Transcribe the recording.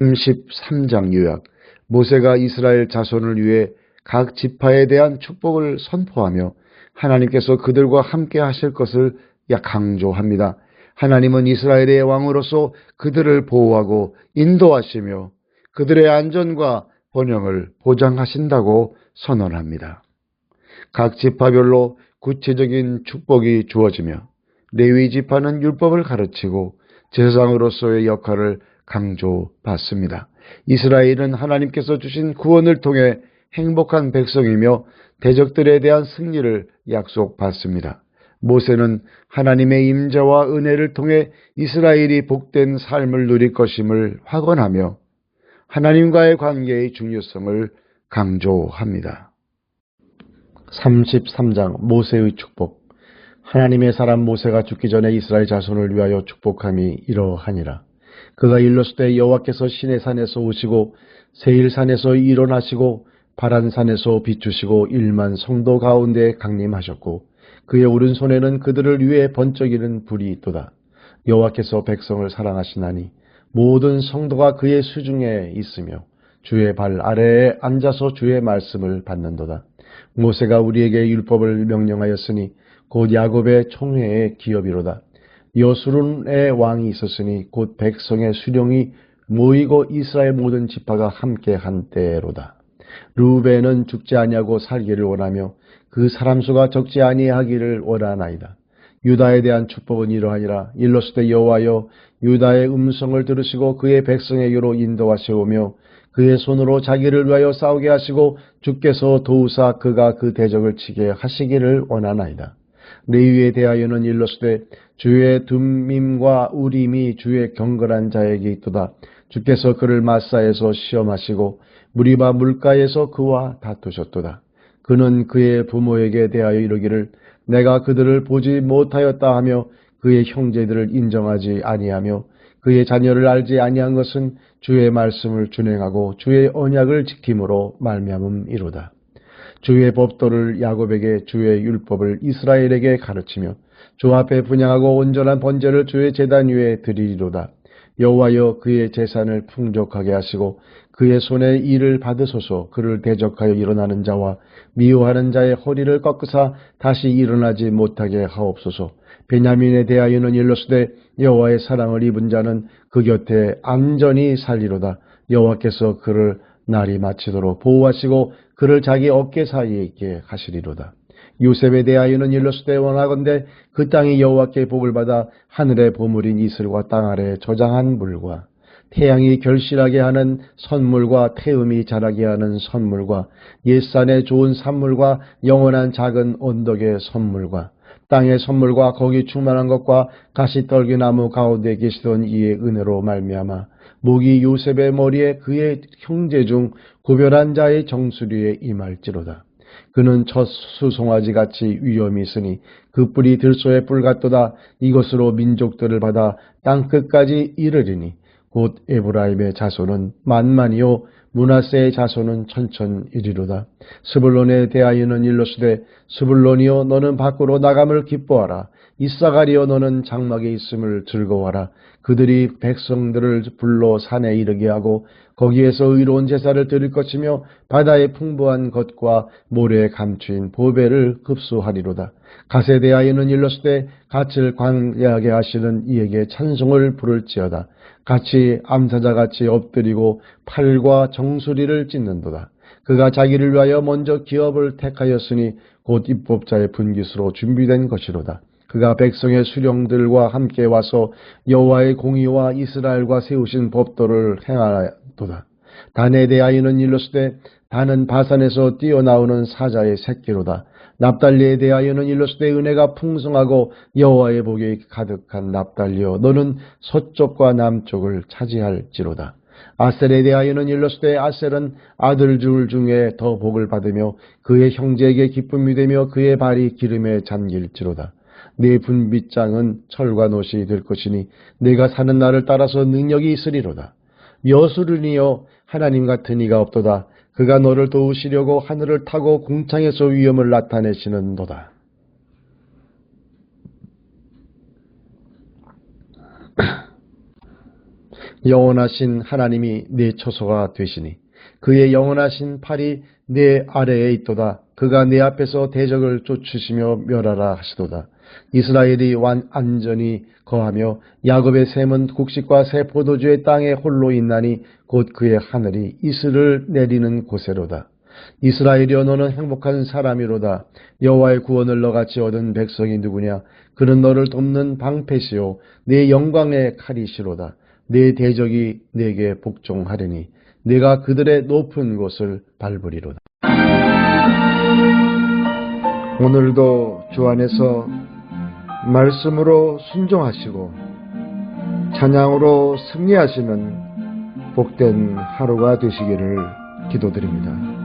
33장 요약 모세가 이스라엘 자손을 위해 각 지파에 대한 축복을 선포하며 하나님께서 그들과 함께 하실 것을 강조합니다. 하나님은 이스라엘의 왕으로서 그들을 보호하고 인도하시며 그들의 안전과 번영을 보장하신다고 선언합니다. 각 지파별로 구체적인 축복이 주어지며 레위 지파는 율법을 가르치고 제사장으로서의 역할을 강조받습니다. 이스라엘은 하나님께서 주신 구원을 통해 행복한 백성이며 대적들에 대한 승리를 약속받습니다. 모세는 하나님의 임자와 은혜를 통해 이스라엘이 복된 삶을 누릴 것임을 확언하며 하나님과의 관계의 중요성을 강조합니다. 33장 모세의 축복 하나님의 사람 모세가 죽기 전에 이스라엘 자손을 위하여 축복함이 이러하니라. 그가 일렀을 때 여호와께서 신의 산에서 오시고 세일산에서 일어나시고 바란산에서 비추시고 일만 성도 가운데 강림하셨고 그의 오른손에는 그들을 위해 번쩍이는 불이 있도다. 여호와께서 백성을 사랑하시나니 모든 성도가 그의 수중에 있으며 주의 발 아래에 앉아서 주의 말씀을 받는도다. 모세가 우리에게 율법을 명령하였으니 곧 야곱의 총회의 기업이로다. 여수룬의 왕이 있었으니 곧 백성의 수령이 모이고 이스라엘 모든 지파가 함께 한 때로다. 루벤은 죽지 아니하고 살기를 원하며 그 사람 수가 적지 아니하기를 원하나이다. 유다에 대한 축복은 이러하니라 일러스되 여호와여 유다의 음성을 들으시고 그의 백성에게로 인도하시오며 그의 손으로 자기를 위하여 싸우게 하시고 주께서 도우사 그가 그 대적을 치게 하시기를 원하나이다. 레위에 대하여는 일러스되 주의 둠밈과 우림이 주의 경건한 자에게 있도다. 주께서 그를 마사에서 시험하시고 무리바 물가에서 그와 다투셨도다. 그는 그의 부모에게 대하여 이르기를 내가 그들을 보지 못하였다 하며 그의 형제들을 인정하지 아니하며 그의 자녀를 알지 아니한 것은 주의 말씀을 준행하고 주의 언약을 지킴으로 말미암음이로다. 주의 법도를 야곱에게 주의 율법을 이스라엘에게 가르치며 주 앞에 분양하고 온전한 번제를 주의 재단 위에 드리리로다. 여호와여 그의 재산을 풍족하게 하시고 그의 손에 일을 받으소서 그를 대적하여 일어나는 자와 미워하는 자의 허리를 꺾으사 다시 일어나지 못하게 하옵소서. 베냐민에 대하여는 일러스되 여호와의 사랑을 입은 자는 그 곁에 안전히 살리로다. 여호와께서 그를 날이 마치도록 보호하시고 그를 자기 어깨 사이에 있게 하시리로다. 요셉에 대하여는 일러스되 원하건대 그 땅이 여호와께 복을 받아 하늘의 보물인 이슬과 땅 아래 저장한 물과 태양이 결실하게 하는 선물과 태음이 자라게 하는 선물과 옛산의 좋은 산물과 영원한 작은 언덕의 선물과 땅의 선물과 거기 충만한 것과 가시떨기나무 가운데 계시던 이의 은혜로 말미암아 목이 요셉의 머리에 그의 형제 중 구별한 자의 정수리에 임할지로다. 그는 첫 수송아지 같이 위험이 있으니 그 뿔이 들소의 뿔 같도다. 이것으로 민족들을 받아 땅 끝까지 이르리니 곧 에브라임의 자손은 만만이요 문하세의 자손은 천천이리로다. 스불론에 대하여는 일러스되 스불론이여 너는 밖으로 나감을 기뻐하라. 이사가리여 너는 장막에 있음을 즐거워하라. 그들이 백성들을 불러 산에 이르게 하고 거기에서 의로운 제사를 드릴 것이며 바다의 풍부한 것과 모래에 감추인 보배를 흡수하리로다. 갓에 대하여는 일렀을 갓을 광야하게 하시는 이에게 찬송을 부를지어다. 같이 암사자같이 엎드리고 팔과 정수리를 찢는도다. 그가 자기를 위하여 먼저 기업을 택하였으니 곧 입법자의 분깃으로 준비된 것이로다. 그가 백성의 수령들과 함께 와서 여호와의 공의와 이스라엘과 세우신 법도를 행하도다. 단에 대하여는 일렀으되 단은 바산에서 뛰어나오는 사자의 새끼로다. 납달리에 대하여는 일렀으되 은혜가 풍성하고 여호와의 복이 가득한 납달리여 너는 서쪽과 남쪽을 차지할지로다. 아셀에 대하여는 일렀으되 아셀은 아들 줄 중에 더 복을 받으며 그의 형제에게 기쁨이 되며 그의 발이 기름에 잠길지로다. 내 분빗장은 철과 노시 될 것이니 내가 사는 날을 따라서 능력이 있으리로다. 여수르니여 하나님 같은 이가 없도다. 그가 너를 도우시려고 하늘을 타고 궁창에서 위험을 나타내시는도다. 영원하신 하나님이 내 처소가 되시니 그의 영원하신 팔이 내 아래에 있도다. 그가 내 앞에서 대적을 쫓으시며 멸하라 하시도다. 이스라엘이 완 안전히 거하며 야곱의 샘은 곡식과 새 포도주의 땅에 홀로 있나니 곧 그의 하늘이 이슬을 내리는 곳에로다. 이스라엘이여 너는 행복한 사람이로다. 여호와의 구원을 너같이 얻은 백성이 누구냐? 그는 너를 돕는 방패시요 내 영광의 칼이시로다. 내 대적이 내게 복종하리니 내가 그들의 높은 곳을 밟으리로다. 오늘도 주 안에서 말씀으로 순종하시고 찬양으로 승리하시는 복된 하루가 되시기를 기도드립니다.